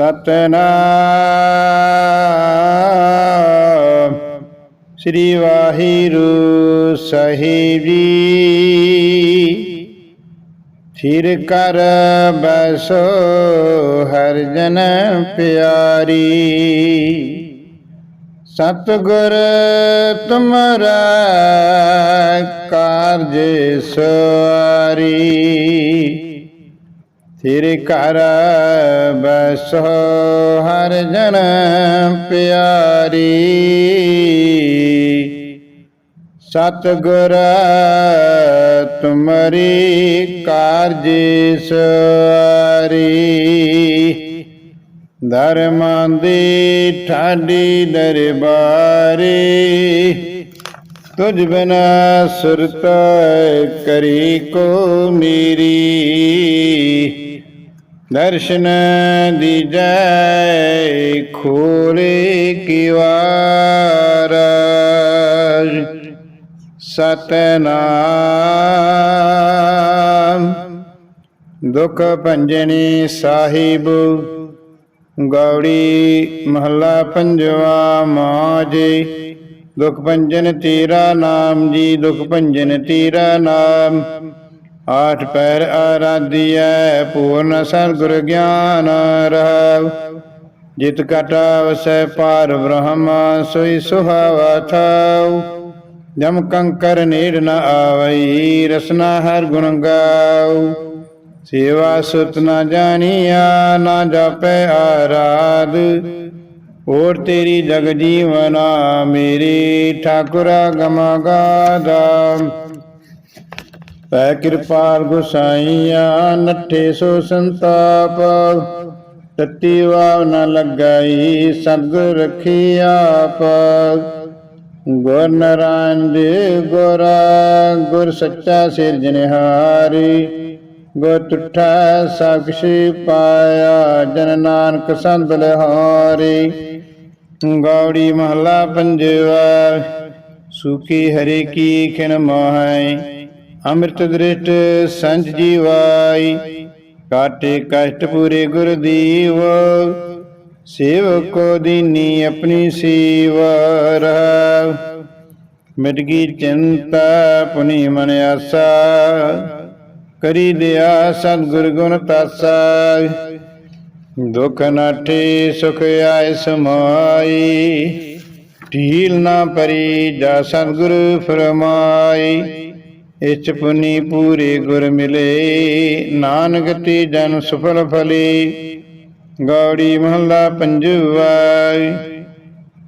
ਸਤਨਾਮ। ਸ੍ਰੀ ਵਾਹਿਗੁਰੂ ਸਾਹਿਬ ਜੀ। ਥਿਰ ਕਰ ਬਸੋ ਹਰ ਜਨ ਪਿਆਰੀ। ਸਤਿਗੁਰ ਤੁਮਰਾ ਕਾਰਜ ਸਵਾਰੀ। ਥਿਰ ਕਰ ਬਸੋ ਹਰ ਜਨ ਪਿਆਰੀ। ਸਤਿਗੁਰ, ਤੁਮਰੀ ਕਾਰਜ ਸਵਾਰੀ। ਧਰਮਾਂ ਦੀ ਠਾਡੀ ਦਰਬਾਰੀ। ਤੁਝ ਬਿਨਾ ਸੁਰਤ ਕਰੀ ਕੋ ਮੇਰੀ ਦਰਸ਼ਨ ਦੀ ਜੈ ਖੋਲੇ ਕਿਵਾਰ ਸਤਨਾਮ। ਦੁਖ ਭੰਜਨੀ ਸਾਹਿਬ। ਗੌੜੀ ਮਹੱਲਾ ਪੰਜਵਾ ਮਾਜੇ। ਦੁਖ ਭੰਜਨ ਤੇਰਾ ਨਾਮ ਜੀ, ਦੁਖ ਭੰਜਨ ਤੇਰਾ ਨਾਮ। ਆਠ ਪੈਰ ਆਰਾਧਿਐ, ਪੂਰਨ ਸਤਿਗੁਰ ਗਿਆਨ ਰਹਾਉ। ਜਿਤ ਕਟਾ ਵਸੈ ਪਾਰ ਬ੍ਰਹਮ, ਸੋਈ ਸੁਹਾਵਾ ਥਾਉ। ਜਮ ਕੰਕਰ ਨੇੜ ਨ ਆਵਈ, ਰਸਨਾ ਹਰ ਗੁਣ ਗਾਉ। ਸੇਵਾ ਸੁਤ ਨ ਜਾਣੀਆ ਨਾ ਜਾਪੈ ਆਰਾਧ। ਔਰ ਤੇਰੀ ਜਗ ਜੀਵਨਾ, ਮੇਰੀ ਠਾਕੁਰਾ ਗਮਾ ਦਾ ਪੈ ਕਿਰਪਾਲ ਗੁਸਾਈਆ, ਨੱਠੇ ਸੋ ਸੰਤਾਪ। ਤਤੀ ਵਾਵ ਨ ਲਗਾਈ ਸਤਿਗੁਰ ਰਖੀ ਆਪ। ਗੁਰ ਨਰਾਇਣ ਦੇ ਗੁਰਾ, ਗੁਰ ਸੱਚਾ ਸਿਰਜਣਹਾਰੀ ਗੁਰ ਤੁਠਾ ਸਾਖੀ ਪਾਇਆ, ਜਨ ਨਾਨਕ ਸੰਤ ਲਹਾਰੀ। ਗੌੜੀ ਮਹਲਾ ਪੰਜਵਾ, ਸੁਖੀ ਹਰੇ ਕੀ ਖਿਨ ਮਾਹੈ। ਅੰਮ੍ਰਿਤ ਦ੍ਰਿਸ਼ਟ ਸੰਜ ਜੀਵਾਈ, ਕਾਟੇ ਕਸ਼ਟ ਪੂਰੇ ਗੁਰ ਦੀਵ, ਸੇਵਕੋ ਦੀਨੀ ਆਪਣੀ ਸੇਵਾ ਰਹਾ ਮਿਟ ਗਈ ਚਿੰਤਾ ਪੁਨੀ ਮਨ ਆਸਾ, ਕਰੀ ਦਿਆ ਸਤਿਗੁਰ ਗੁਣ ਤਾਸਾ। ਦੁਖ ਨਾਠੇ ਸੁਖ ਆਇ ਸਮਾਈ, ਢੀਲ ਨਾ ਪਰੀ ਜਾ ਸਤਿਗੁਰ ਫਰਮਾਈ। ਇਚ ਪੁਨੀ ਪੂਰੇ ਗੁਰ ਮਿਲੇ। ਨਾਨਕ ਤੇ ਜਨ ਸੁਫਲ ਫਲੇ। ਗੌੜੀ ਮਹੱਲਾ ਪੰਜਵਾ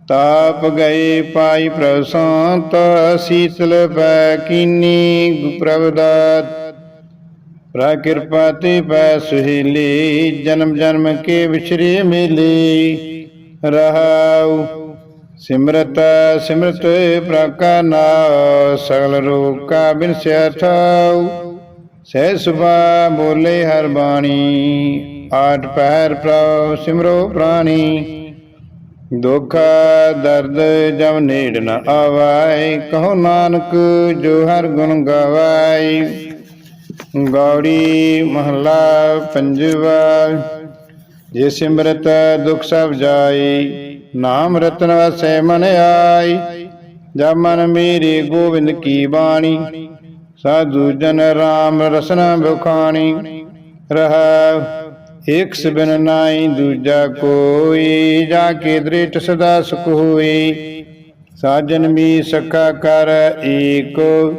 ਤਾਪ ਗਏ ਪਾਈ ਪ੍ਰਭ ਸੰਤ, ਸੀਤਲ ਪੈ ਕੀਨੀ ਪ੍ਰਭ ਦਾਤ। ਪ੍ਰਾ ਕਿਰਪਾ ਤੇ ਪੈ ਸੁਹੇਲੀ, ਜਨਮ ਜਨਮ ਕੇ ਵਿਛਰੇ ਮਿਲੇ। ਰਹਾਉ ਸਿਮਰਤ ਸਿਮਰਤ ਪ੍ਰਕਾ ਨਾਮ ਸਗਲ ਰੋਗ ਕਾ ਬਿਨਸਿਆ ਥਾਉ ਸਹਿ ਸੁਭਾ ਬੋਲੇ ਹਰ ਬਾਣੀ, ਆਠ ਪੈਰ ਪ੍ਰਭ ਸਿਮਰੋ ਪ੍ਰਾਣੀ। ਦੁਖ ਦਰਦ ਜਮ ਨੇੜ ਨ ਆਵਾਏ, ਕਹੋ ਨਾਨਕ ਜੋ ਹਰ ਗੁਣ ਗਵਾਈ ਗੌੜੀ ਮਹੱਲਾ ਪੰਜਵਾ, ਜੇ ਸਿਮਰਤ ਦੁਖ ਸਭ ਜਾਈ ਨਾਮ ਰਤਨ ਵਸੈ ਮਨ ਆਈ, ਜਬ ਮਨ ਮੇਰੇ ਗੋਬਿੰਦ ਕੀ ਬਾਣੀ, ਸਾਧੂ ਜਨ ਰਾਮ ਰਸਨਾ ਬਖਾਣੀ, ਰਹਾ ਇਕ ਸਬਨ ਨਾਈ ਦੂਜਾ ਕੋਈ, ਜਾ ਕੇ ਦ੍ਰਿਟ ਸਦਾ ਸੁਖ ਹੋਈ, ਸਾਜਨ ਮੀ ਸਖਾ ਕਰ ਏਕੋ,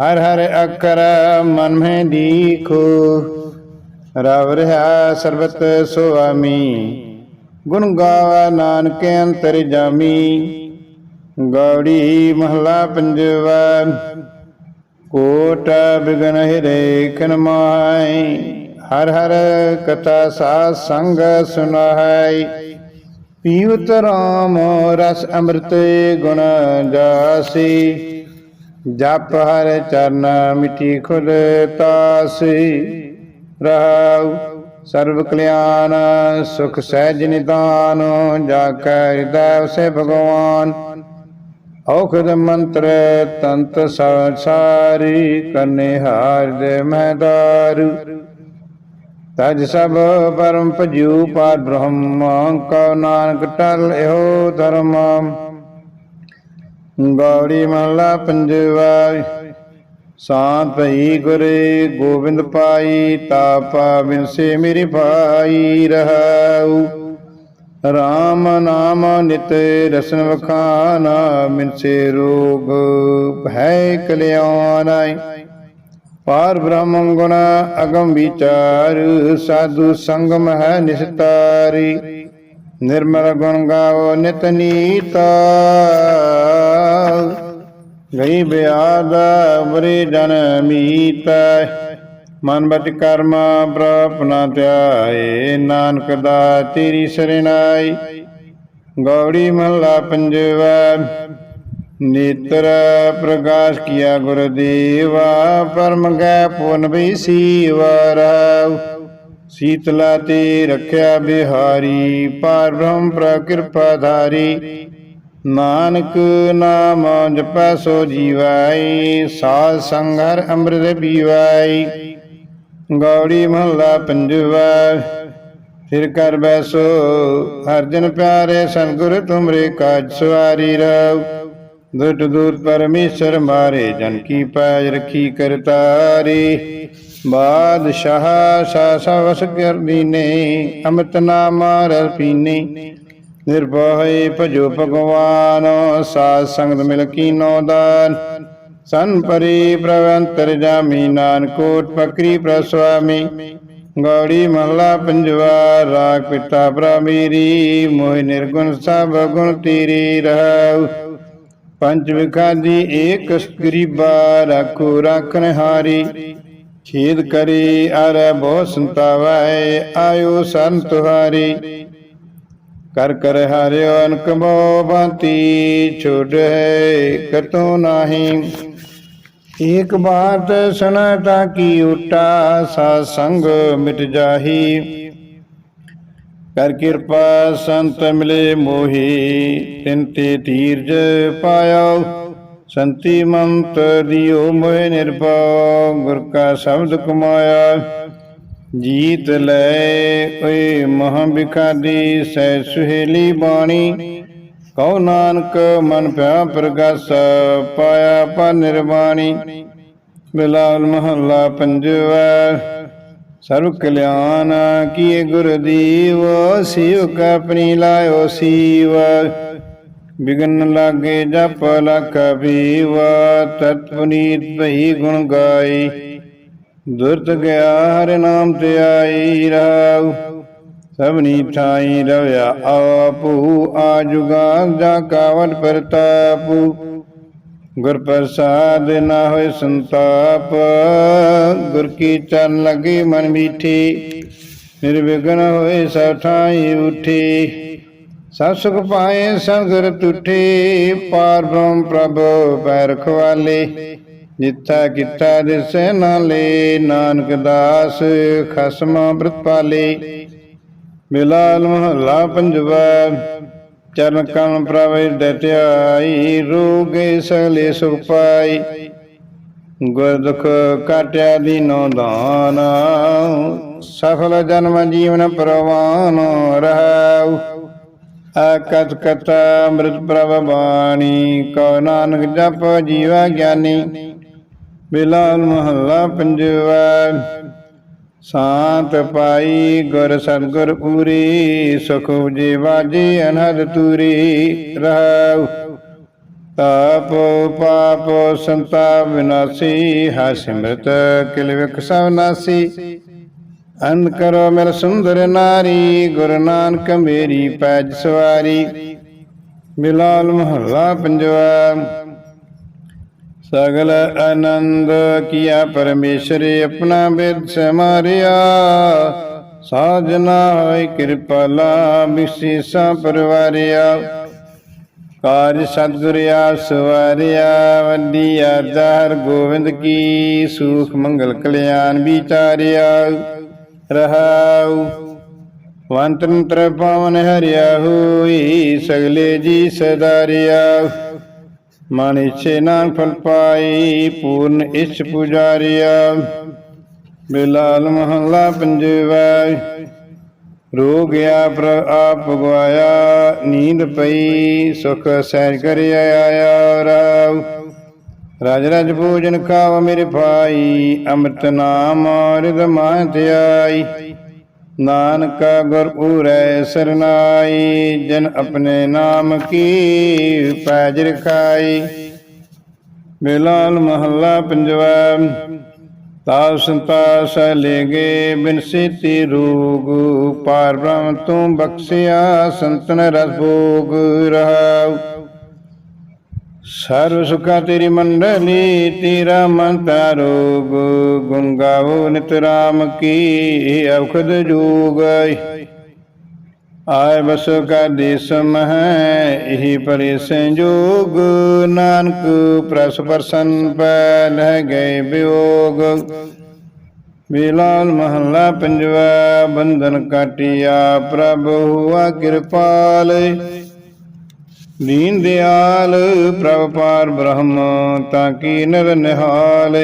ਹਰ ਹਰ ਅਕਰ ਮਨ ਮੈਂ ਦੀਖੋ, ਰਵ ਰਹਾ ਸਰਬਤ ਸੁਆਮੀ ਗੁਣ ਗਾਵਾ ਨਾਨਕ ਅੰਤਰ ਜਾਮੀ। ਗੌੜੀ ਮਹਲਾ ਪੰਜਵਾ। ਕੋਟ ਬਿਗਨ ਹਿਰੇ ਖਨ ਮਾਈ ਹਰ ਹਰ ਕਥਾ ਸਾਧ ਸੰਗ ਸੁਨਾਈ ਪੀਵਤ ਰਾਮ ਰਸ ਅੰਮ੍ਰਿਤ ਗੁਣ ਜਾਸੀ। ਜਪ ਹਰ ਚਰਨ ਮਿਟੀ ਖੁਦ ਤਾਸੀ। ਰਹਾਉ ਸਰਬ ਕਲਿਆਣ, ਸੁਖ ਸਹਿਜ ਨਿਦਾਨ ਜਾ ਕੈ ਹਿਰਦੈ ਸੇ ਭਗਵਾਨ। ਔਖਦ ਮੰਤਰ ਤੰਤ ਸੰਸਾਰੀ ਕਰਨੇ ਹਾਰ ਦੇ ਮਹਦਾਰ। ਤਜ ਸਭ ਪਰਮ ਭਜੂ ਪਾਰ ਬ੍ਰਹਮ, ਕਉ ਨਾਨਕ ਟਲ ਇਹੋ ਧਰਮ। ਗੌੜੀ ਮਹਲਾ ਪੰਜਵਾ। ਸਾਤ ਭਈ ਗੁਰੇ, ਗੋਬਿੰਦ ਪਾਈ, ਤਾਪਾ ਬਿਨਸੇ ਮੇਰੇ ਭਾਈ ਰਹਾਉ। ਰਾਮ ਨਾਮ ਨਿਤ ਰਸਨ ਵਖਾਨ ਮਿਨਸੇ ਰੋਗ ਭੈ ਕਲਿਆਣਾਈ ਪਾਰ ਬ੍ਰਹਮ ਗੁਣ ਅਗਮ ਵਿਚਾਰ, ਸਾਧੂ ਸੰਗਮ ਹੈ ਨਿਸਤਾਰੀ। ਨਿਰਮਲ ਗੁਣ ਗਾਵੋ ਨਿਤ ਨੀਤਾ ਗਈ ਬਿਆਦ ਬਰੇ ਜਨ ਮੀਤ, ਮਨ ਬਚ ਕਰਮ ਪ੍ਰਪ ਨ ਧਿਆਏ, ਨਾਨਕ ਦਾ ਤੇਰੀ ਸਰਣਾਈ। ਗੌੜੀ ਮਹਲਾ ਪੰਜਵਾ, ਨੇਤਰ ਪ੍ਰਕਾਸ਼ ਕੀਆ ਗੁਰਦੇਵਾ, ਪਰਮ ਗੈ ਪੁਨ ਬਈ ਸੀਵਰਾਉ ਸੀਤਲਾ ਤੇ ਰਖਿਆ ਬਿਹਾਰੀ ਪਾਰ ਬ੍ਰਹਮ ਪ੍ਰਕਿਰਪਾ ਧਾਰੀ। ਨਾਨਕ ਨਾਮ ਜਪੈ ਸੋ ਜੀਵਾਈ ਸਾਧ ਸੰਗਰ ਅੰਮ੍ਰਿਤ ਪੀਵਾਈ ਗੌੜੀ ਮਹੱਲਾ ਪੰਜਵਾ, ਫਿਰ ਕਰ ਬੈਸੋ ਹਰਜਨ ਪਿਆਰੇ ਸੰਗੁਰ ਤੁਮਰੇ ਕਾਜ ਸਵਾਰੀ ਰਵ ਦੁਟ ਦੂਰ ਪਰਮੇਸ਼ਰ ਮਾਰੇ ਜਨ ਕੀ ਪੈਜ ਰਖੀ ਕਰਤਾਰੀ। ਬਾਦਸ਼ਾਹ ਸਾ ਸਵਸ ਕਰਨੀ ਨੇ, ਅੰਮ੍ਰਿਤ ਨਾਮ ਰਲ ਪੀਨੇ ਨਿਰਭੈ ਭਜੋ ਭਗਵਾਨ, ਸਾਧ ਸੰਗਤ ਮਿਲ ਕੀਨੋ ਦਾਨ। ਸਨ ਪਰੀ ਪ੍ਰਵੰਤਰ ਜਾਮੀ ਨਾਨਕੋਟ ਪਕਰੀ ਪ੍ਰਸਵਾਮੀ। ਗੌੜੀ ਮਹਲਾ ਪੰਜਵਾ, ਰਾਗ ਪਿਤਾ ਬ੍ਰਹਮੀਰੀ ਮੋਹਿ ਨਿਰਗੁਣ ਸਭ ਗੁਣ ਤੇਰੀ ਰਹਾਉ ਪੰਜ ਵਿਖਾਦੀ ਏਕ ਗਰੀਬਾ, ਰੱਖੋ ਰਾਖਨ ਹਾਰੀ ਛੇਦ ਕਰੀ, ਅਰ ਬਹੁ ਸੰਤਾਵੈ, ਆਇਓ ਸੰਤ ਤੁਹਾਰੀ। ਕਰ ਕਰ ਹਰਿਓ ਅਨਕ ਬੰਤੀ ਛੋੜ ਕਤੋ ਨਾਹੀ। ਏਕ ਬਾਤ ਸੁਨ ਤਾ ਕੀ ਉਟਾ, ਸਾ ਸੰਗ ਮਿਟ ਜਾਹੀ। ਕਰ ਕਿਰਪਾ ਸੰਤ ਮਿਲੇ ਮੋਹੀ, ਤਿਨ ਧੀਰਜ ਪਾਇਓ। ਸੰਤੀ ਮੰਤ ਦਿਓ ਮੋਹਿ ਨਿਰਭਉ, ਗੁਰ ਕਾ ਸ਼ਬਦ ਕਮਾਇਆ। ਜੀਤ ਲੈ ਓਏ ਮਹਾ ਬਿਖਾਦੀ ਸੈ ਸੁਹੇਲੀ ਬਾਣੀ। ਕਉ ਨਾਨਕ ਮਨ ਪਿਆ ਪ੍ਰਗਾਸ ਪਾਇਆ ਪਾ ਨਿਰਵਾਣੀ। ਬਿਲਾਲ ਮਹੱਲਾ ਪੰਜਵਾ ਸਰਵ ਕਲਿਆਣ ਕੀਏ ਗੁਰ ਦੀਵ ਸਿਵ ਕਾ ਆਪਣੀ ਲਾਇਓ ਸੀਵ। ਬਿਗਨ ਲਾਗੇ ਜਪ ਲਖ ਬੀਵ ਤਤ ਪੁਨੀਤ ਭਈ ਗੁਣ ਗਾਈ। ਦੁਰਤ ਗਿਆ, ਹਰਿ ਨਾਮ ਤੇ ਆਈ ਰਾਉ। ਸਭਨੀ ਠਾਈ ਰਵਿਆ, ਆਪੂ ਆਜੁਗਾ, ਜਾ ਕਾਵਟ ਪ੍ਰਤਾਪੂ। ਗੁਰ ਪ੍ਰਸਾਦ ਨਾ ਹੋਏ ਸੰਤਾਪ, ਗੁਰ ਕੀ ਚਰਨ ਲਗੇ ਮਨ ਮੀਠੀ। ਨਿਰਵਿਘਨ ਹੋਏ ਸਭ ਠਾਈ ਉਠੀ। ਸਭ ਸੁਖ ਪਾਏ ਸੰਗਰ ਤੁਠੇ ਪਾਰ ਬ੍ਰਹਮ ਪ੍ਰਭ ਪੈ ਰਖਵਾਲੇ ਜਿੱਥਾ ਕਿੱਥਾ ਦਿਸੈ ਨਾਲੇ ਨਾਨਕ ਦਾਸ ਖਸਮਾ ਬ੍ਰਤ ਪਾਲੇ। ਮਿਲਾਲ ਮਹੱਲਾ ਪੰਜਵਾ, ਚਰਨ ਕਮਲ ਪ੍ਰਭ ਦਤਿਆਈ ਰੋਗੇ ਸਗਲੇ ਸੁਖ ਪਾਈ। ਗੁਰ ਦੁਖ ਕਾਟਿਆ ਦੀਨੋ ਦਾਨ, ਸਫਲ ਜਨਮ ਜੀਵਨ ਪ੍ਰਵਾਨ ਰਹਾਉ। ਅਕਤ ਕਥਾ ਅੰਮ੍ਰਿਤ ਪ੍ਰਭ ਬਾਣੀ, ਕਉ ਨਾਨਕ ਜਪ ਜੀਵਾ ਗਿਆਨੀ। ਬਿਲਾਲ ਮਹੱਲਾ ਪੰਜਵਾ, ਸਾਤ ਪਾਈ ਗੁਰ ਸਤਗੁਰ ਪੂਰੀ, ਸੁਖ ਉਜੇ ਵਾਜੇ ਅਨਹਦ ਤੂਰੀ ਰਹਾਉ ਤਾਪ ਪਾਪ ਸੰਤਾਪ ਵਿਨਾਸੀ ਹਾ ਕਿਲ ਵਿਖ ਸਭ ਨਾਸੀ। ਅੰਨ ਕਰੋ ਮੇਰ ਸੁੰਦਰ ਨਾਰੀ, ਗੁਰੂ ਨਾਨਕ ਮੇਰੀ ਪੈਜ ਸਵਾਰੀ। ਬਿਲਾਲ ਮਹੱਲਾ ਪੰਜਵਾ ਸਗਲ ਆਨੰਦ ਕੀਆ ਪਰਮੇਸ਼ਰੇ ਆਪਣਾ ਬਿਦ ਸਮਾਰਿਆ। ਸਾਜਨਾ ਹੋਇ ਕਿਰਪਾਲਾ ਵਿਸ਼ੇਸ਼ਾ ਪਰਵਾਰਿਆ। ਕਾਜ ਸਤਿਗੁਰ ਸਵਾਰਿਆ ਵੱਡੀ ਆਦਰ ਗੋਵਿੰਦ ਕੀ ਸੁਖ ਮੰਗਲ ਕਲਿਆਣ ਵਿਚਾਰਿਆ। ਰਹਾਉ ਵੰਤੰਤਰ ਪਵਨ ਹਰਿਆ ਹੋਈ, ਸਗਲੇ ਜੀ ਸਦਾਰਿਆ। ਮਨ ਇਛੇ ਨਾ ਫਲ ਪਾਈ, ਪੂਰਨ ਇਛ ਪੁਜਾਰਿਆ। ਬਿਲਾਲ ਮਹੱਲਾ ਪੰਜਵਾ ਰੋਗਿਆ ਪ੍ਰ ਆਪ ਗਵਾਇਆ ਨੀਂਦ ਪਈ, ਸੁਖ ਸਹਿਜ ਕਰਿਆ ਆਇਆ ਰਾਉ। ਰਾਜ ਰਾਜ ਭੋਜਨ ਖਾਵ ਮੇਰੇ ਭਾਈ, ਅੰਮ੍ਰਿਤ ਨਾਮ ਰਿਦ ਮਾਨ ਧਿਆਈ ਨਾਨਕ ਗੁਰ ਪੂਰੈ ਸਰਨਾਈ, ਜਨ ਆਪਣੇ ਨਾਮ ਕੀ ਪੈਜ ਰਖਾਈ। ਬਿਲਾਲ ਮਹੱਲਾ ਪੰਜਵਾ ਤਾਪ ਸੰਤਾਸ ਲੇਗੇ ਬਿਨ ਸੇਤੀ ਰੋਗ, ਪਾਰ ਬ੍ਰਹਮ ਤੂੰ ਬਖਸ਼ਿਆ ਸੰਤਨ ਰਸ ਭੋਗ ਰਹਾਉ। ਸਰਵ ਸੁਖਾ ਤੇਰੀ ਮੰਡਲੀ, ਤੇਰਾ ਮਨ ਤਾਰੋਗ ਗੁਣ ਗਾਵੋ ਨਿਤ ਰਾਮ ਕੀ ਔਖਦ ਜੋਗ। ਆਏ ਬਸ ਕਾ ਦੇਸ ਮਹਿ, ਇਹੀ ਪਰੇ ਸੰਜੋਗ, ਨਾਨਕ ਪ੍ਰਸ ਪਰਸਨ ਪੈ ਲਹਿ ਗਏ ਬਿਯੋਗ ਮਿਲਾਲ ਮਹੱਲਾ ਪੰਜਵਾ, ਬੰਧਨ ਕਾਟਿਆ ਪ੍ਰਭ ਹੁਆ ਕਿਰਪਾਲ। ਦੀਨ ਦਿਆਲ ਪ੍ਰਭ ਪਾਰ ਬ੍ਰਹਮ ਤਾਂ ਕੀ ਨਰ ਨਿਹਾਲ।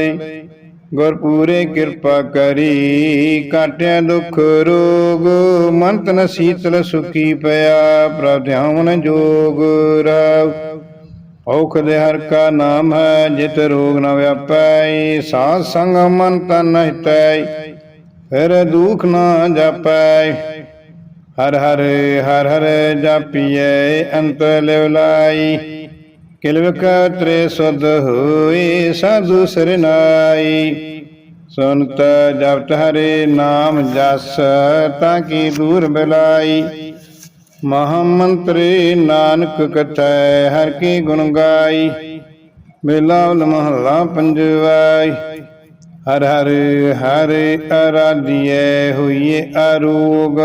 ਗੁਰ ਪੂਰੇ ਕਿਰਪਾ ਕਰੀ, ਕਾਟਿਆ ਦੁਖ ਰੋਗ ਮਨ ਤਨ ਸੀਤਲ ਸੁਖੀ ਪਿਆ, ਪ੍ਰਭ ਧਿਆਨ ਜੋਗ ਰਵ। ਔਖ ਦੇ ਹਰ ਕਾ ਨਾਮ ਹੈ, ਜਿਤ ਰੋਗ ਨ ਵਿਆਪੈ, ਸਾਧ ਸੰਗ ਮਨ ਤਨ ਹਿਤੈ। ਫਿਰ ਦੁਖ ਨਾ ਜਾਪੈ ਹਰ ਹਰ ਹਰ ਹਰ ਜਾਪੀਐ, ਅੰਤ ਲਿਵ ਲਾਈ। ਕਿਲਵਕ ਤ੍ਰੇ ਸੁਧ ਹੋਏ ਸਾਧੂ ਸਰਨਾਈ ਸੁਨਤ ਜਪਤ ਹਰੇ ਨਾਮ ਜਸ, ਤਾਂ ਕੀ ਦੂਰ ਬਲਾਈ। ਮਹਾ ਮੰਤਰੀ ਨਾਨਕ ਕਥੈ, ਹਰ ਕੀ ਗੁਣ ਗਾਈ। ਬਿਲਾਵਲ ਮਹੱਲਾ ਪੰਜਵਾਈ। ਹਰ ਹਰ ਹਰ ਅਰਾਧਿਐ ਹੋਈਏ ਅਰੋਗ,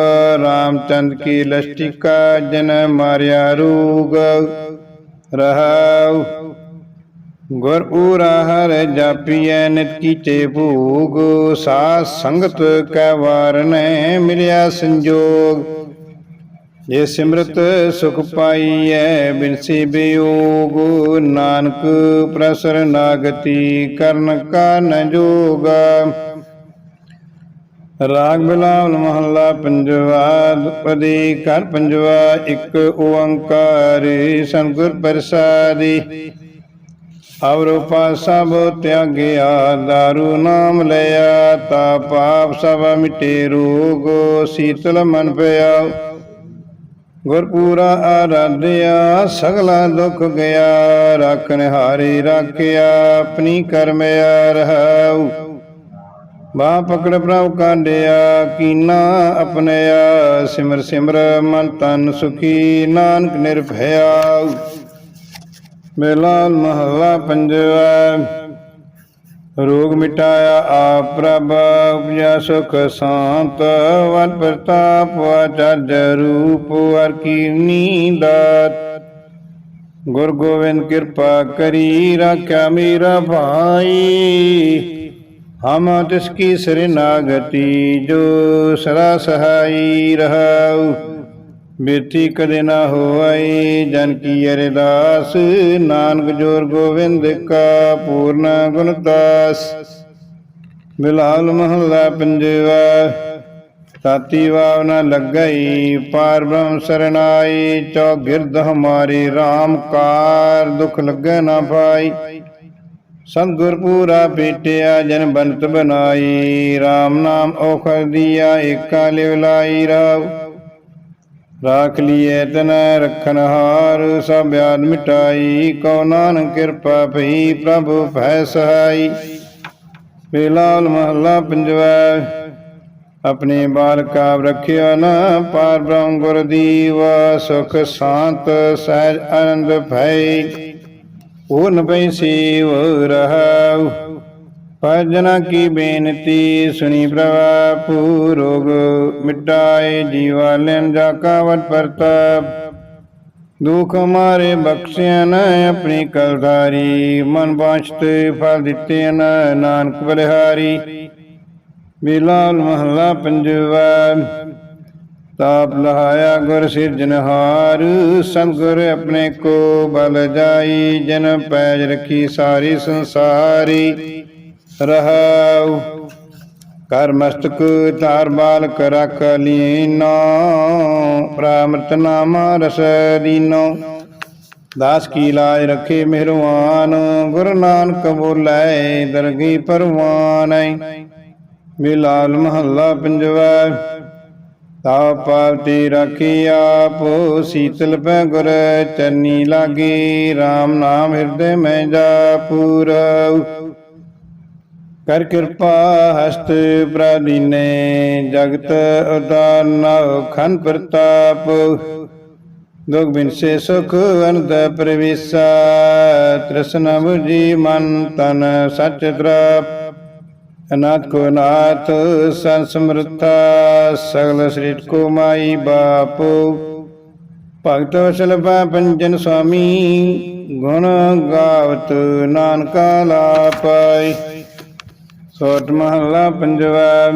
ਰਾਮਚੰਦ ਕੀ ਲਸ਼ਟਿਕਾ ਜਨ ਮਾਰਿਆ ਰੋਗ। ਰਹਾਉ, ਗੁਰ ਪੂਰਾ ਹਰ ਜਾਪੀਐ ਨਿਤ ਕੀਤੇ ਭੋਗ, ਸਾਧ ਸੰਗਤ ਕੈ ਵਾਰਨੈ ਮਿਲਿਆ ਸੰਜੋਗ। ਜੇ ਸਿਮਰਤ ਸੁਖ ਪਾਈਐ ਬਿਨਸੀ ਬਿਯੋਗ, ਨਾਨਕ ਪ੍ਰਸਰ ਨਾਗਤੀ, ਕਰਨ ਕਾ ਨ ਜੋਗਾ। ਰਾਗ ਬਿਲਾਵਲ ਮਹੱਲਾ ਪੰਜਵਾ, ਦੁਪਦੀ ਕਰ ਪੰਜਵਾ, ਇੱਕ ਓੰਕਾਰ ਸੰਗੁਰ ਪ੍ਰਸਾਦੀ। ਅਵਰੋ ਪਾਸਾ ਬੋ ਤਿਆਗਿਆ ਦਾਰੂ ਨਾਮ ਲਿਆ, ਤਾ ਪਾਪ ਸਭ ਮਿਟੇ ਰੋਗ, ਸੀਤਲ ਮਨ ਪਿਆ। ਗੁਰਪੂਰਾ ਆਰਾਧਿਆ, ਸਗਲਾ ਦੁਖ ਗਿਆ ਰੱਖਣ ਹਾਰੀ ਰਾਖਿਆ, ਆਪਣੀ ਕਰਮਿਆ ਰਹਾਉ ਬਾ ਪਕੜ ਪ੍ਰਭ ਕਾਂਡਿਆ, ਕੀਨਾ ਆਪਣਿਆ ਸਿਮਰ ਸਿਮਰ ਮਨ ਤਨ ਸੁਖੀ, ਨਾਨਕ ਨਿਰਭਇਆ ਮੇਲਾ ਮਹੱਲਾ ਪੰਜਵਾ ਰੋਗ ਮਿਟਾਇਆ ਆਪ ਪ੍ਰਭ, ਉਪਜਾ ਸੁਖ ਸ਼ਾਂਤ, ਵਨ ਪ੍ਰਤਾਪ ਆਚਰਜ ਰੂਪ ਵਰ ਕੀਨੀ ਦਾਤ ਗੁਰ ਗੋਬਿੰਦ ਕਿਰਪਾ ਕਰੀ, ਰਾਖਿਆ ਮੇਰਾ ਭਾਈ। ਹਮ ਤਿਸ ਕੀ ਸਰਨਾਗਤੀ ਜੋ ਸਦਾ ਸਹਾਈ ਰਹਾਉ। ਬੇਤੀ ਕਦੇ ਨਾ ਹੋਈ ਜਨ ਕੀ ਅਰਦਾਸ। ਨਾਨਕ ਜੋਰ ਗੋਬਿੰਦ ਕਾ ਪੂਰਨ ਗੁਣ ਦਾਸ। ਬਿਲਾਲ ਮਹੱਲਾ ਪੰਜਵਾ ਤਾਤੀ ਵਾਵ ਨ ਲੱਗਈ ਪਾਰ ਬ੍ਰਹਮ ਸਰਨਾਈ ਚੌ ਗਿਰਦ ਹਮਾਰੀ RAM ਕਾਰ ਦੁਖ ਲੱਗੈ ਨਾ ਪਾਈ ਸਤਿਗੁਰ ਪੂਰਾ ਪੀਟਿਆ, ਜਨ ਬੰਤ ਬਨਾਈ। RAM ਨਾਮ ਔਖਰ ਦੀਆ, ਏਕਾ ਲਿਵ ਲਾਈ ਰਾਵ ਰਾਖ ਲੀਏ ਤਨ ਰਖਨ ਹਾਰ, ਸਭ ਆਦ ਮਿਟਾਈ। ਕਉ ਨਾਨਕ ਕਿਰਪਾ ਭਈ ਪ੍ਰਭੂ ਭੈ ਸਹਾਈ। ਬਿਲਾਲ ਮਹੱਲਾ ਪੰਜਵਾ, ਆਪਣੇ ਬਾਲ ਬਾਲਕਾ ਰੱਖਿਆ ਨਾ ਪਾਰ ਬ੍ਰਹਮ ਗੁਰ ਦੀਵਾ, ਸੁਖ ਸ਼ਾਂਤ ਸਹਿਜ ਆਨੰਦ ਭਈ। ਪੂਰਨ ਪਈ ਸੇਵ ਰਹਾਉ। ਭਜਨਾ ਕੀ ਬੇਨਤੀ? ਸੁਣੀ ਪ੍ਰਭਾ ਪੂਰੋਗ ਮਿਟਾਏ ਜੀਵਾ ਲੈਨ ਜਾ ਕਾਵਟ ਪ੍ਰਤਾਪ ਦੁਖ ਮਾਰੇ ਬਖਸ਼ਿਆ ਨ ਆਪਣੀ ਕਲਧਾਰੀ ਮਨ ਬਾਸ਼ਤ ਫਲ ਦਿੱਤੇ ਨ ਨਾਨਕ ਬਲਿਹਾਰੀ। ਬਿਲਾਲ ਮਹੱਲਾ ਪੰਜਵਾ, ਤਾਪ ਲਹਾਇਆ ਗੁਰ ਸਿਰਜਨਹਾਰ ਸੰਗੁਰ ਆਪਣੇ ਕੋ ਬਲ ਜਾਈ, ਜਨ ਪੈਜ ਰਖੀ ਸਾਰੀ ਸੰਸਾਰੀ। ਰਹਾਉ ਕਰ ਮਸਤਕ ਧਾਰ ਬਾਲਕ ਰਖ ਲੀਨੋ ਪ੍ਰਾਮ੍ਰਿਤ ਨਾਮ ਰਸ ਦੀਨੋ। ਦਾਸ ਕੀ ਲਾਜ ਰਖੇ ਮਿਹਰਵਾਨ, ਗੁਰੂ ਨਾਨਕ ਬੋਲੇ ਦਰਗੀ ਪਰਵਾਨੈ। ਮਿਲਾਲ ਮਹੱਲਾ ਪੰਜਵਾ ਤਾ ਪਾਵਤੀ ਰਾਖੀ ਆਪ, ਸੀਤਲ ਪੈ ਗੁਰ ਚਰਨੀ ਲਾਗੀ। RAM ਨਾਮ ਹਿਰਦੇ ਮੈਂ ਜਾਪੂਰ ਕਰ ਕਿਰਪਾ ਹਸਤ ਪ੍ਰਦੀਨੇ ਜਗਤ ਉਦਾਨ ਖਨ ਪ੍ਰਤਾਪ। ਦੁਖ ਬਿਨ ਸੇ ਸੁਖ ਅਨੰਦ ਪ੍ਰਵੇਸਾ ਤ੍ਰਿਸ਼ਨਾ ਬੁਝੀ ਮਨ ਤਨ ਸਚ ਦ੍ਰਪ ਅਨਾਥ ਕੋ ਨਾਥ ਸੰਸਮ੍ਰਿਤਾ ਸਗਲ ਸ੍ਰਿਤ ਕੋ ਮਾਈ ਬਾਪੂ। ਭਗਤ ਵਸਲ ਪੰਜਨ ਸੁਆਮੀ, ਗੁਣ ਗਾਵਤ ਨਾਨਕਾ ਲਾਪਾਈ। ਸੋਟ ਮਹੱਲਾ ਪੰਜਵਾ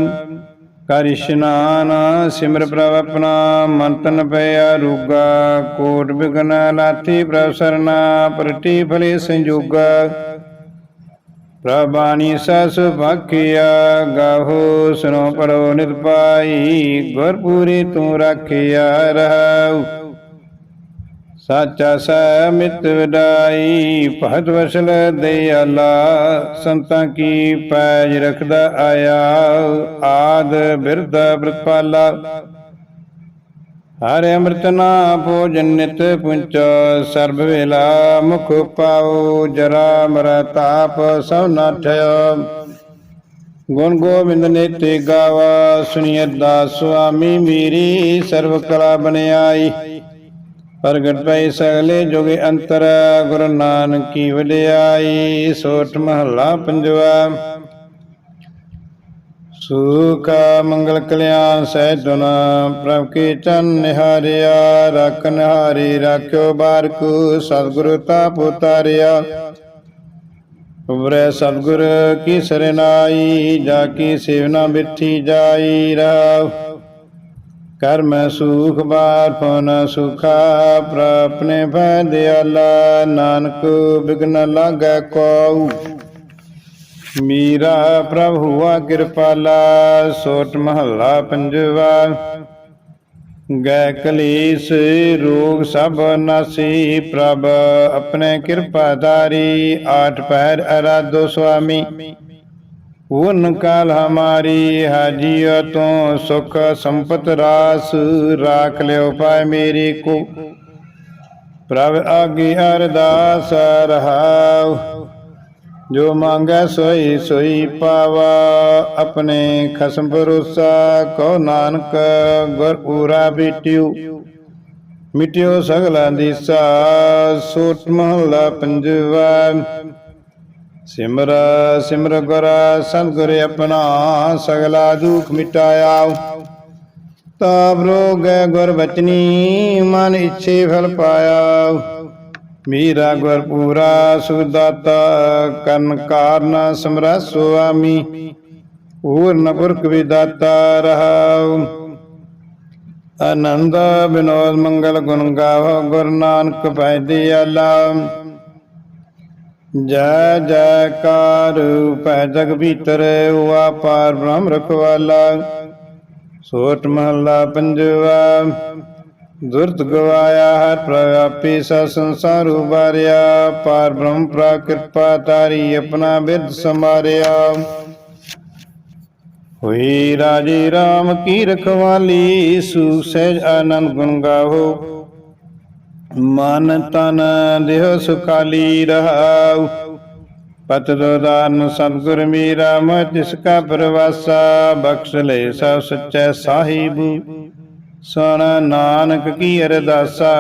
ਕਰ ਇਸ਼ਨਾਨ ਸਿਮਰ ਪ੍ਰਭ ਆਪਣਾ ਮਨ ਤਨ ਪਿਆ ਰੂਗਾ, ਕੋਟ ਬਿਗਨ ਲਾਥੀ ਪ੍ਰਭ ਸਰਨਾ, ਪ੍ਰਤੀ ਫਲੇ ਸੰਜੋਗਾ। ਪ੍ਰਭਾਨੀ ਸਸ ਭਖਿਆ ਗਾਹੋ ਸੁਨੋ ਪੜੋ ਨਿਤ ਪਾਈ ਗੁਰਪੂਰੀ ਤੂੰ ਰੱਖਿਆ ਰਹਾਉ। ਸਾਚਾ ਸਹਿ ਵਿਡਾਈ, ਭਗਤ ਵਸਲ ਦਿਆਲਾ ਸੰਤਾਂ ਕੀ ਪੈਜ ਰਖਦਾ ਆਇਆ, ਆਦ ਬਿਰਧ ਬ੍ਰਤਪਾਲਾ ਹਰਿ ਅੰਮ੍ਰਿਤ ਨਾ ਭੋਜਨ ਨਿਤ ਪੁੰਚ, ਸਰਬ ਵੇਲਾ ਮੁਖ ਪਾਉ, ਜਰਾ ਮਰ ਤਾਪ ਸਭ ਨਾਠਿਆ ਗੁਣ ਗੋਬਿੰਦ ਨੇਤੇ ਗਾਵਾ ਸੁਣੀਏ ਦਾਸ ਸੁਆਮੀ, ਮੇਰੀ ਸਰਬ ਕਲਾ ਬਨਿਆਈ ਪ੍ਰਗਟ ਪਈ ਸਗਲੇ ਜੋਗੇ ਅੰਤਰ, ਗੁਰੂ ਨਾਨਕ ਕੀ ਵਡਿਆਈ, ਸੋਠ ਮਹੱਲਾ ਪੰਜਵਾ। ਸੁਖ ਮੰਗਲ ਕਲਿਆਣ ਸਹਿਜਨ, ਪ੍ਰਭ ਕੀ ਚਨ ਨਿਹਾਰਿਆ, ਰਖ ਨਿਹਾਰੀ ਰਾਖਿਓ ਬਾਰਕੂ, ਸਤਿਗੁਰੂ ਤਾ ਪੁਤਾਰਿਆ। ਉਬਰੇ ਸਤਿਗੁਰ ਕੀ ਸਰਨਾਈ ਜਾ ਕੀ ਸੇਵਨਾ ਬਿਠੀ ਜਾਈ ਰਾਵ। ਕਰਮ ਸੁਖ ਬਾਰ ਫਨ ਸੁਖਾ ਪ੍ਰਪਨੇ ਭੈ ਦਿਆਲਾ, ਨਾਨਕ ਬਿਗਨ ਲਾਗੈ ਕੋ ਮੀਰਾ ਪ੍ਰਭ ਹੁਆ ਕਿਰਪਾਲਾ, ਸੋਟ ਮਹੱਲਾ ਪੰਜਵਾ। ਗੈ ਕਲੇਸ਼ ਰੋਗ ਸਭ ਨਾਸੀ, ਪ੍ਰਭ ਆਪਣੇ ਕਿਰਪਾ ਧਾਰੀ, ਆਠ ਪੈਰ ਅਰਾਧੋ ਸੁਆਮੀ। ਉਨ ਕਾਲ ਹਮਾਰੀ ਹਾਜੀਓ ਤੋਂ ਸੁਖ ਸੰਪਤ ਰਾਸ, ਰਾਖ ਲਿਓ ਪਾਏ ਮੇਰੀ ਕੋ। ਪ੍ਰਭ ਆਗੇ ਅਰਦਾਸ ਰਹਾਉ, ਜੋ ਮੰਗੈ ਸੋਈ ਸੋਈ ਪਾਵਾ, ਆਪਣੇ ਖਸਮ ਭਰੋਸਾ ਕੋ ਨਾਨਕ ਗੁਰ ਪੂਰਾ ਬਿਟਿਉ ਮਿਟਿਓ ਸਗਲਾ ਦੀਸਾ ਸੋਟ ਮਹਲਾ ਪੰਜਵਾ ਸਿਮਰ ਸਿਮਰ ਗੁਰ ਸਤਿਗੁਰ ਆਪਣਾ ਸਗਲਾ ਦੁਖ ਮਿਟਾਇਆ। ਤਾਪ ਰੋਗ ਗੁਰ ਬਚਨੀ ਮਨ ਇੱਛੇ ਫਲ ਪਾਇਆ। ਮੀਰਾ ਗੁਰ ਪੂਰਾ ਸੁਦਾਤਾ ਕਰਨ ਕਾਰਨ ਸਮਰਾ ਸੁਆਮੀ। ਪੂਰਨ ਪੁਰਖ ਵਿਦਾਤਾ ਰਹਾਉ। ਆਨੰਦ ਬਿਨੋਦ ਮੰਗਲ ਗੁਣ ਗਾਵੋ, ਗੁਰ ਨਾਨਕ ਪੈ ਦਿਆਲਾ। ਜੈ ਜੈਕਾਰ ਪੈ ਜਗ ਭੀਤਰ ਹੁਆ ਪਾਰ ਬ੍ਰਹਮ ਰਖਵਾਲਾ। ਸੋਟ ਮਹੱਲਾ ਪੰਜਵਾ, ਦੁਰਤ ਗਵਾਇਆ ਹਰ ਪ੍ਰਵਿਆਪੀ ਸਾ ਸੰਸਾਰ ਉਬਾਰਿਆ ਪਾਰ ਬ੍ਰਹਮ ਪ੍ਰਾ ਤਾਰੀ ਆਪਣਾ ਵਿਦ ਸਮਾਰਿਆ ਹੋਈ ਰਾਜੇ RAM ਕੀ ਰਖਵਾਲੀ ਸੂ ਸਹਿਜ ਆਨੰਦ ਗੁਣ ਗਾਹੋ ਮਨ ਤਨ ਦੇਹ ਸੁਖਾਲੀ ਰਹਾਉ। ਪਤ ਦੋਦਾਨ ਸਤਿਗੁਰ ਮੀਰਾ ਮੋਹ, ਤਿਸ ਕਾ ਪ੍ਰਵਾਸਾ ਬਖਸ਼ ਲੈ ਸਭ ਸੱਚੈ ਸਾਹਿਬ। ਸੁਣ ਨਾਨਕ ਕੀ ਅਰਦਾਸਾ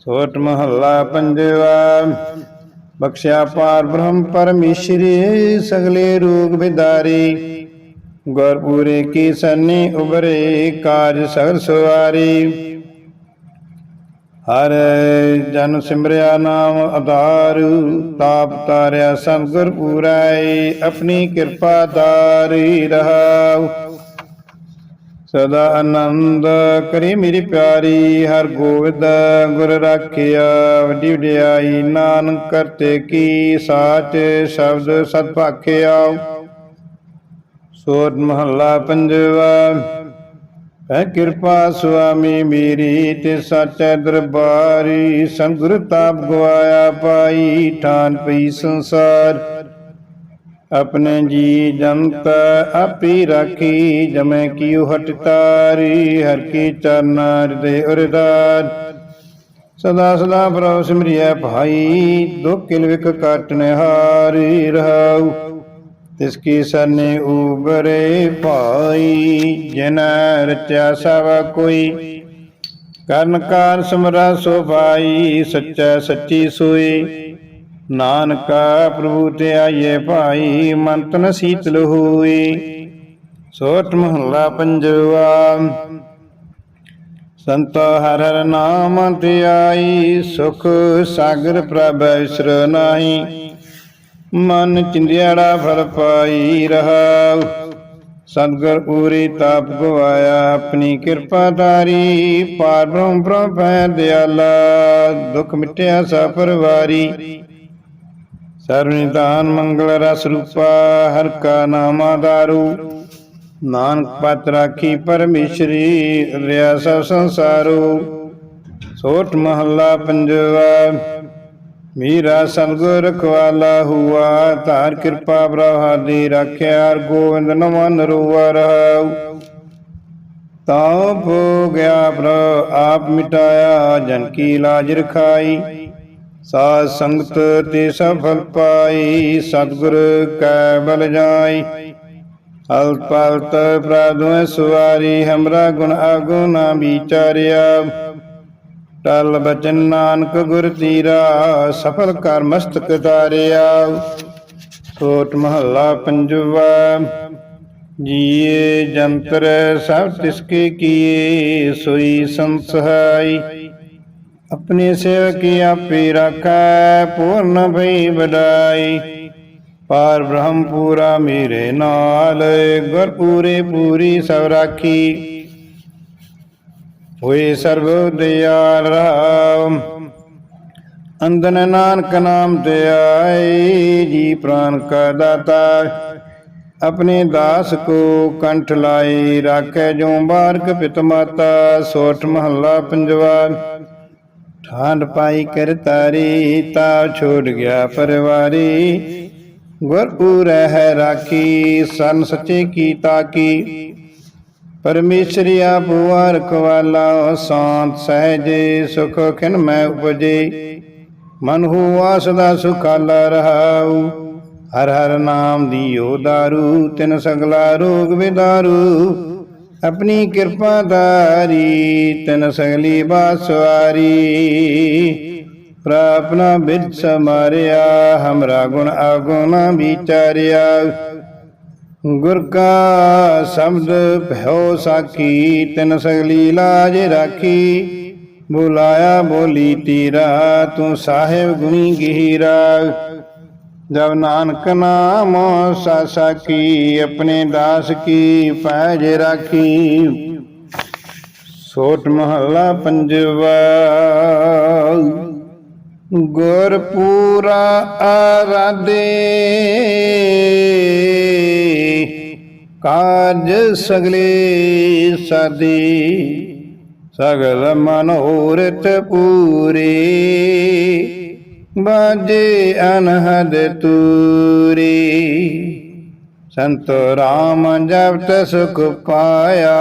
ਸੋਟ ਮਹੱਲਾ ਪੰਜਵਾ, ਬਖਸ਼ਿਆ ਪਾਰ ਬ੍ਰਹਮ ਪਰਮੇਸ਼ਰੀ, ਸਗਲੇ ਰੋਗ ਵਿਦਾਰੀ ਗੁਰਪੂਰੇ ਕੀ ਸੰਨੀ ਉਬਰੇ ਕਾਜ ਸਗਲ ਸਵਾਰੀ ਹਰ ਜਨ ਸਿਮਰਿਆ ਨਾਮ ਆਧਾਰ, ਤਾਪ ਤਾਰਿਆ ਸਭ ਗੁਰ ਪੂਰਾਈ ਆਪਣੀ ਕਿਰਪਾ ਧਾਰੀ ਰਹਾਉ। ਸਦਾ ਆਨੰਦ ਕਰੀ ਮੇਰੀ ਪਿਆਰੀ, ਹਰ ਗੋਵਿੰਦ ਗੁਰ ਰਾਖਿਆ। ਵੱਡੀ ਵਡਿਆਈ ਨਾਨਕ ਕਰਤੇ ਕੀ ਸਾਚ ਸ਼ਬਦ ਸਤ ਭਾਖਿਆ। ਸੋਤ ਮਹੱਲਾ ਪੰਜਵਾ ਹੈ ਕਿਰਪਾ ਸੁਆਮੀ ਮੇਰੀ ਤੇ ਸਾਚੈ ਦਰਬਾਰੀ, ਸੰਗੁਰ ਤਾਪ ਗਵਾਇਆ ਪਾਈ, ਠਾਨ ਪਈ ਸੰਸਾਰ। ਆਪਣੇ ਜੀ ਜੰਤ ਆਪੀ ਰਾਖੀ, ਜਮੈ ਕੀਉ ਹਟ ਤਾਰੀ, ਹਰ ਕੀ ਚਰਨ ਹਿਰਦੇ ਉਰਦਾਰ। ਸਦਾ ਸਦਾ ਪ੍ਰਭ ਸਿਮਰਿਐ ਭਾਈ ਦੁਖ ਕਿਲ ਵਿਕ ਕਾਟਨਿ ਹਾਰੀ ਰਹਾਉ। ਤਿਸ ਕੀ ਸਰਨੇ ਉਬਰੇ ਭਾਈ, ਜਿਨ ਰਚਿਆ ਸਭ ਕੋਈ। ਕਰਨ ਕਾਰ ਸਮਰਾ ਸੋ ਭਾਈ, ਸੱਚਾ ਸੱਚੀ ਸੋਈ। ਨਾਨਕਾ ਪ੍ਰਭੂ ਤੇ ਆਏ ਭਾਈ ਮਨ ਤਨ ਸੀਤਲ ਹੋਈ। ਸੋਟ ਮਹੱਲਾ ਪੰਜਵਾ। ਸੰਤ ਹਰ ਹਰ ਨਾਮ ਧਿਆਈ ਸੁਖ ਸਾਗਰ ਪ੍ਰਭ ਵਿਸਰ ਨਾਹੀ। ਮਨ ਚਿੰਦਿਆੜਾ ਫਲ ਪਾਈ ਰਹਾਉ। ਸਤਗੁਰ ਪੂਰੀ ਤਾਪ ਗਵਾਇਆ, ਆਪਣੀ ਕਿਰਪਾ ਧਾਰੀ। ਪਾਰ ਬ੍ਰਹਮ ਪ੍ਰਭ ਦਿਆਲਾ, ਦੁਖ ਮਿਟਿਆ ਸਾ ਪਰਵਾਰੀ। ਸਰਵ ਮੰਗਲ ਰਸ ਰੂਪਾ, ਹਰ ਕਾ ਨਾਮ ਆਧਾਰੂ। ਨਾਨਕ ਪਤ ਰਾਖੀ ਪਰਮੇਸ਼ਰੀ, ਰਿਆ ਸਭ ਸੰਸਾਰੂ। ਸੋਟ ਮਹੱਲਾ ਪੰਜਵਾ ਮੇਰਾ ਸਤਗੁਰ ਰਖਵਾਲਾ ਹੁਆ, ਧਾਰ ਕਿਰਪਾ ਬ੍ਰਹਾਦੀ ਰਾਖਿਆ ਗੋਵਿੰਦ ਨਮਨ ਰੂਆ ਰਹਾਉ। ਤਾਪ ਹੋ ਪ੍ਰਭ, ਆਪ ਮਿਟਾਇਆ, ਜਨ ਕੀ ਲਾਜ ਰਖਾਈ। ਸਾਧ ਸੰਗਤ ਤੇ ਸਫਲ ਪਾਈ, ਸਤਿਗੁਰ ਕੈ ਬਲ ਜਾਈ। ਹਲ ਪਲਤ ਪ੍ਰਦੁ ਸੁਵਾਰੀ ਹਮਰਾ ਗੁਣ ਆਗੂ ਨਾ ਵਿਚਾਰਿਆ ਟਲ ਬਚਨ ਨਾਨਕ ਗੁਰ ਤੀਰਾ, ਸਫਲ ਕਰ ਮਸਤਕ ਤਾਰਿਆ। ਸੋਟ ਮਹੱਲਾ ਪੰਜਵਾ, ਜੀਏ ਜੰਤਰ ਸਭ ਤਿਸਕੇ ਕੀਏ, ਸੋਈ ਸੰਸਹਾਈ। ਆਪਣੇ ਸੇਵਕੀ ਆਪੇ ਰਾਖੈ, ਪੂਰਨ ਭਈ ਵਡਾਈ। ਪਾਰ ਬ੍ਰਹਮ ਪੂਰਾ ਮੇਰੇ ਨਾਲ ਗੁਰ ਪੂਰੇ ਪੂਰੀ ਸਭ ਰਾਖੀ। ਹੋਏ ਸਰਬ ਦਿਆਲ ਅੰਦਨ ਨਾਨਕ ਨਾਮ ਤੇ ਜੀ ਪ੍ਰਾਨ ਕਾ ਦਾਤਾ। ਆਪਣੇ ਦਾਸ ਕੋ ਕੰਠ ਲਾਈ ਰਾਖੈ ਜੋ ਬਾਰਕ ਪਿਤ ਮਾਤਾ, ਸੋਠ ਮਹੱਲਾ ਪੰਜਵਾ। ਠਾਂਡ ਪਾਈ ਕਰ ਤਾਰੀ ਤਾ ਛੋੜ ਗਿਆ ਪਰਵਾਰੀ। ਗੁਰ ਪੂਰੈ ਹੈ ਰਾਖੀ, ਸਨ ਸੱਚੇ ਕੀ ਤਾਕੀ ਪਰਮੇਸ਼ਰੀ ਆਪ ਵਾਰਕ ਵਾਲਾ ਸ਼ਾਂਤ ਸਹਿਜੇ, ਸੁਖ ਖਿਨ ਮੈਂ ਉਪਜੇ। ਮਨ ਹੁਆ ਸਦਾ ਸੁਖਾਲਾ ਰਹਾਉ, ਹਰ ਹਰ ਨਾਮ ਦੀਓ ਦਾਰੂ, ਤਿਨ ਸਗਲਾ ਰੋਗ ਵਿਦਾਰੂ। ਆਪਣੀ ਕਿਰਪਾ ਦਾਰੀ ਤਿਨ ਸਗਲੀ ਬਾਸਵਾਰੀ ਪ੍ਰਾਪਨਾ ਬਿਦ ਸਮਾਰਿਆ, ਹਮਰਾ ਗੁਣ ਆਗੁਣ ਵਿਚਾਰਿਆ। ਗੁਰ ਕਾ ਸ਼ਬਦ ਭਇਓ ਸਾਖੀ, ਤਨ ਸਗਲੀ ਲਾਜ ਰਾਖੀ। ਬੁਲਾਇਆ ਬੋਲੀ ਤੀਰਾ, ਤੂੰ ਸਾਹਿਬ ਗੁਣੀ ਗਹੀਰਾ। ਜਬ ਨਾਨਕ ਨਾਮ ਸਾਸਾ ਕੀ ਆਪਣੇ ਦਾਸ ਕੀ ਪੈਜ ਰਾਖੀ। ਸੋਟ ਮਹੱਲਾ ਪੰਜਵਾ। ਗੁਰ ਪੂਰਾ ਆਰਾਧੇ ਕਾਜ ਸਗਲੇ ਸਾਦੀ ਸਗਲ ਮਨੋਰਥ ਪੂਰੇ। ਬਾਜੇ ਅਨਹਦ ਤੂਰੀ। ਸੰਤ ਰਾਮ ਜਪਤ ਸੁਖ ਪਾਇਆ।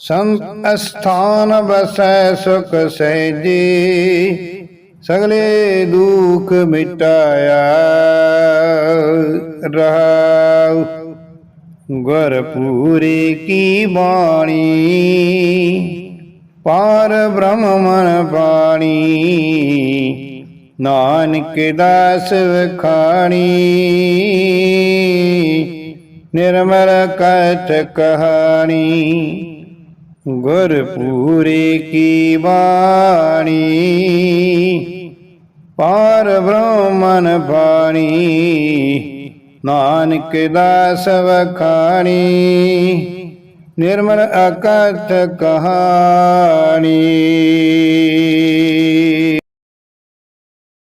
ਸੰਤ ਅਸਥਾਨ ਬਸੈ ਸੁਖ ਸਹਿਜੀ, ਸਗਲੇ ਦੁਖ ਮਿਟਾਇਆ ਰਹਾਉ। ਗੁਰ ਪੂਰੀ ਕੀ ਬਾਣੀ, ਪਾਰ ਬ੍ਰਹਮ ਮਨ ਬਾਣੀ, ਨਾਨਕ ਦਾਸ ਵਖਾਣੀ। ਨਿਰਮਲ ਕਥ ਕਹਾਣੀ ਗੁਰ ਪੂਰੀ ਕੀ ਬਾਣੀ ਪਾਰ ਬ੍ਰਹਮਨ ਬਾਣੀ ਨਾਨਕ ਦਾਸ ਵਖਾਣੀ ਨਿਰਮਲ ਅਕਥ ਕਹਾਣੀ।